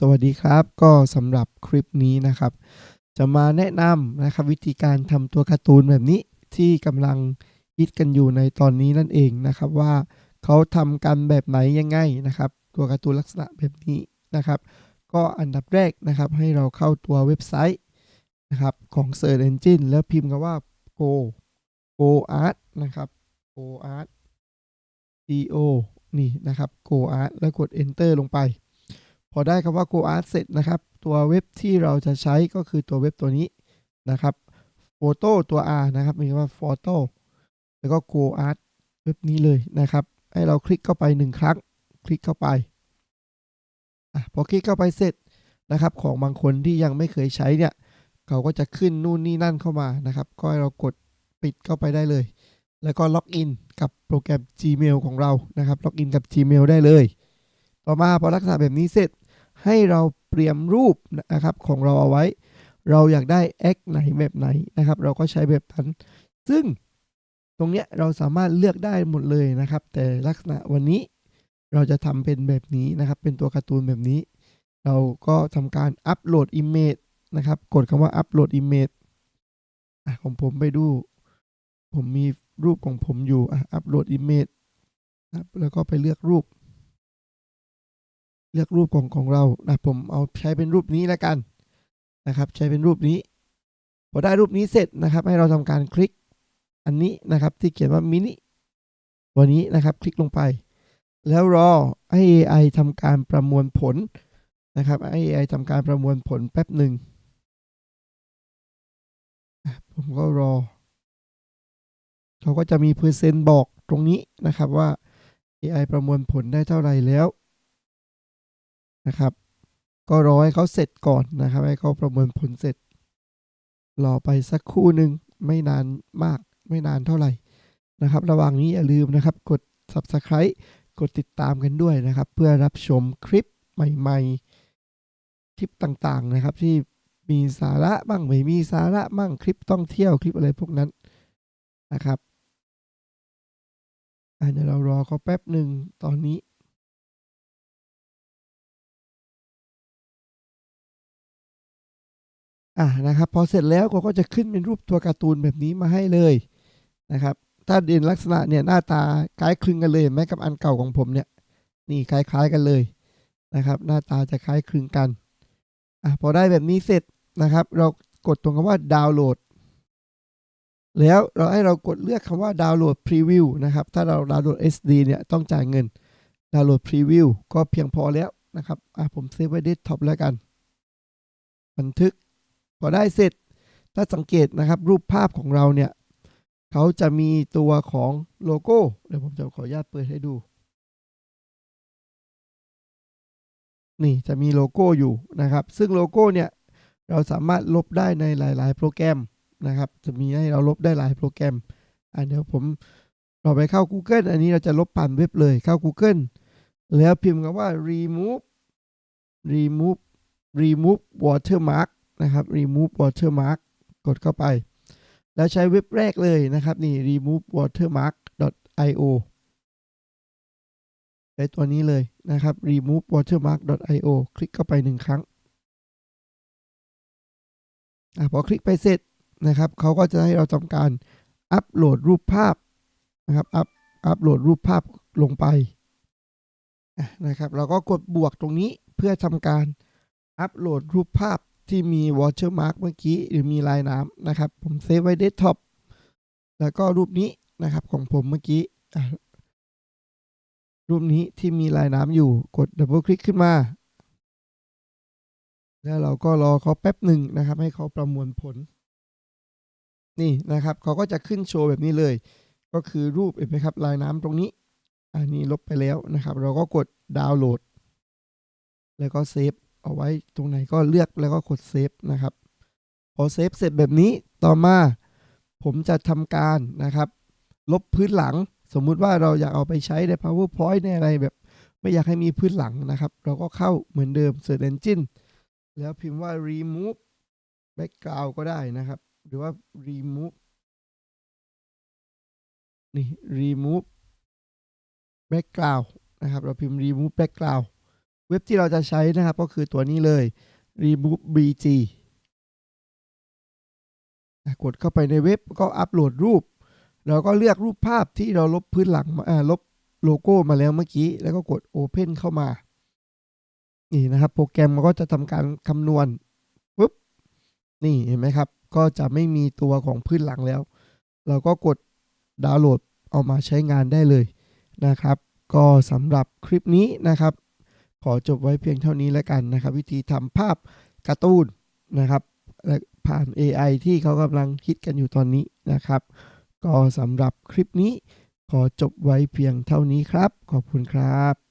สวัสดีครับ ก็สำหรับคลิปนี้นะครับ จะมาแนะนำนะครับวิธีการทำตัวการ์ตูนแบบนี้ที่กำลังฮิตกันอยู่ในตอนนี้นั่นเองนะครับว่าเขาทำกันแบบไหนยังไงนะครับ ตัวการ์ตูนลักษณะแบบนี้นะครับ ก็อันดับแรกนะครับให้เราเข้าตัวเว็บไซต์นะครับของ Search Engine แล้วพิมพ์คำว่า go go art นะครับ go art g o นี่นะครับ go art แล้วกด enter ลงไป พอได้คำว่า go art เสร็จนะครับ ตัวเว็บที่เราจะใช้ก็คือตัวเว็บตัวนี้นะครับ photo ตัว r นะครับ มีคำว่า photo แล้วก็ go art เว็บนี้เลยนะครับ ให้เราคลิกเข้าไปหนึ่งครั้ง คลิกเข้าไปอะพอคลิกเข้าไปเสร็จนะครับ ของบางคนที่ยังไม่เคยใช้เนี่ย เขาก็จะขึ้นนู่นนี่นั่นเข้ามานะครับ ก็ให้เรากดปิดเข้าไปได้เลย แล้วก็ล็อกอินกับโปรแกรม Gmail ของเรานะครับ ล็อกอินกับ Gmail ได้เลย ต่อมาพอลักษณะแบบนี้เสร็จ ให้เราเตรียมรูปนะครับของเราเอาไว้ เราอยากได้แอคไหนแบบไหนนะครับ เราก็ใช้แบบนั้น ซึ่งตรงเนี้ยเราสามารถเลือกได้หมดเลยนะครับ แต่ลักษณะวันนี้เราจะทำเป็นแบบนี้นะครับ เป็นตัวการ์ตูนแบบนี้ เราก็ทำการอัปโหลดอิมเมจนะครับ กดคำว่าอัปโหลดอิมเมจของผมไปดู ผมมีรูปของผมอยู่อะอัปโหลดอิมเมจแล้วก็ไปเลือกรูป เลือกรูปของของเรานะผมเอาใช้เป็นรูปนี้แล้วกันนะครับ ใช้เป็นรูปนี้พอได้รูปนี้เสร็จนะครับ ให้เราทำการคลิกอันนี้นะครับ ที่เขียนว่ามินิตัวนี้นะครับ คลิกลงไป แล้วรอให้ AI ทำการประมวลผลนะครับให้ AI ทำการประมวลผลแป๊บหนึ่งผมก็รอเขาก็จะมีเปอร์เซ็นต์บอกตรงนี้นะครับว่า AI ประมวลผลได้เท่าไหร่แล้ว นะครับ ก็รอให้เขาเสร็จก่อนนะครับ ให้เขาประเมินผลเสร็จ รอไปสักครู่หนึ่งไม่นานมากไม่นานเท่าไหร่นะครับ ระหว่างนี้อย่าลืมนะครับ กด Subscribe กดติดตามกันด้วยนะครับ เพื่อรับชมคลิปใหม่ ๆ คลิปต่างๆนะครับ ที่มีสาระบ้างไม่มีสาระบ้างคลิปต้องเที่ยวคลิปอะไรพวกนั้นนะครับอะเดี๋ยวเรารอเขาแป๊บหนึ่งตอนนี้ อะนะครับพอเสร็จแล้วเขาก็จะขึ้นเป็นรูปตัวการ์ตูนแบบนี้มาให้เลยนะครับ ถ้าเด่นลักษณะเนี่ยหน้าตาคล้ายคลึงกันเลยแม้กับอันเก่าของผมเนี่ยนี่คล้ายๆกันเลยนะครับ หน้าตาจะคล้ายคลึงกันอะพอได้แบบนี้เสร็จนะครับ เรากดตรงคำว่าดาวน์โหลด แล้วเราให้เรากดเลือกคำว่าดาวน์โหลดพรีวิวนะครับ ถ้าเราดาวน์โหลด SD เนี่ยต้องจ่ายเงินดาวน์โหลดพรีวิวก็เพียงพอแล้วนะครับอะผมเซฟไว้เดสก์ท็อปแล้วกัน บันทึก พอได้เสร็จถ้าสังเกตนะครับรูปภาพของเราเนี่ยเขาจะมีตัวของโลโก้ เดี๋ยวผมจะขออนุญาตเปิดให้ดู นี่จะมีโลโก้อยู่นะครับ ซึ่งโลโก้เนี่ยเราสามารถลบได้ในหลาย ๆ โปรแกรมนะครับ จะมีให้เราลบได้หลายโปรแกรมอะเดี๋ยวผมเราไปเข้า Google อันนี้เราจะลบผ่านเว็บเลยเข้า Google แล้วพิมพ์คำว่า remove remove remove watermark นะครับ remove watermark กดเข้าไป แล้วใช้เว็บแรกเลยนะครับนี่ remove watermark io ใช้ตัวนี้เลยนะครับ remove watermark io คลิกเข้าไปหนึ่งครั้งอพอคลิกไปเสร็จนะครับเขาก็จะให้เราทำการอัปโหลดรูปภาพนะครับอัปอัปโหลดรูปภาพลงไปนะครับ เราก็กดบวกตรงนี้เพื่อทำการอัปโหลดรูปภาพ ที่มี watermark เมื่อกี้หรือมีลายน้ำนะครับ ผมเซฟไว้เดสก์ท็อปแล้วก็รูปนี้นะครับของผมเมื่อกี้ รูปนี้ที่มีลายน้ำอยู่กดดับเบิลคลิกขึ้นมา แล้วเราก็รอเขาแป๊บหนึ่งนะครับ ให้เขาประมวลผล นี่นะครับเขาก็จะขึ้นโชว์แบบนี้เลย ก็คือรูปเห็นไหมครับลายน้ำตรงนี้ อันนี้ลบไปแล้วนะครับ เราก็กดดาวน์โหลด แล้วก็เซฟ เอาไว้ตรงไหนก็เลือกแล้วก็กดเซฟนะครับ พอเซฟเสร็จแบบนี้ต่อมาผมจะทำการนะครับ ลบพื้นหลัง สมมุติว่าเราอยากเอาไปใช้ใน powerpoint ในอะไรแบบ ไม่อยากให้มีพื้นหลังนะครับ เราก็เข้าเหมือนเดิม search engine แล้วพิมพ์ว่า remove background ก็ได้นะครับ หรือว่า remove นี่ remove background นะครับ เราพิมพ์ remove background เว็บที่เราจะใช้นะครับก็คือตัวนี้เลย remove bg กดเข้าไปในเว็บก็อัปโหลดรูป เราก็เลือกรูปภาพที่เราลบพื้นหลังลบโลโก้มาแล้วเมื่อกี้ แล้วก็กด Open เข้ามา นี่นะครับ โปรแกรมมันก็จะทำการคำนวณปุ๊บ นี่เห็นไหมครับ ก็จะไม่มีตัวของพื้นหลังแล้ว เราก็กดดาวน์โหลดเอามาใช้งานได้เลยนะครับ ก็สำหรับคลิปนี้นะครับ ขอจบไว้เพียงเท่านี้แล้วกันนะครับ วิธีทำภาพการ์ตูนนะครับผ่าน AI ที่เขากำลังคิดกันอยู่ตอนนี้นะครับ ก็สำหรับคลิปนี้ขอจบไว้เพียงเท่านี้ครับ ขอบคุณครับ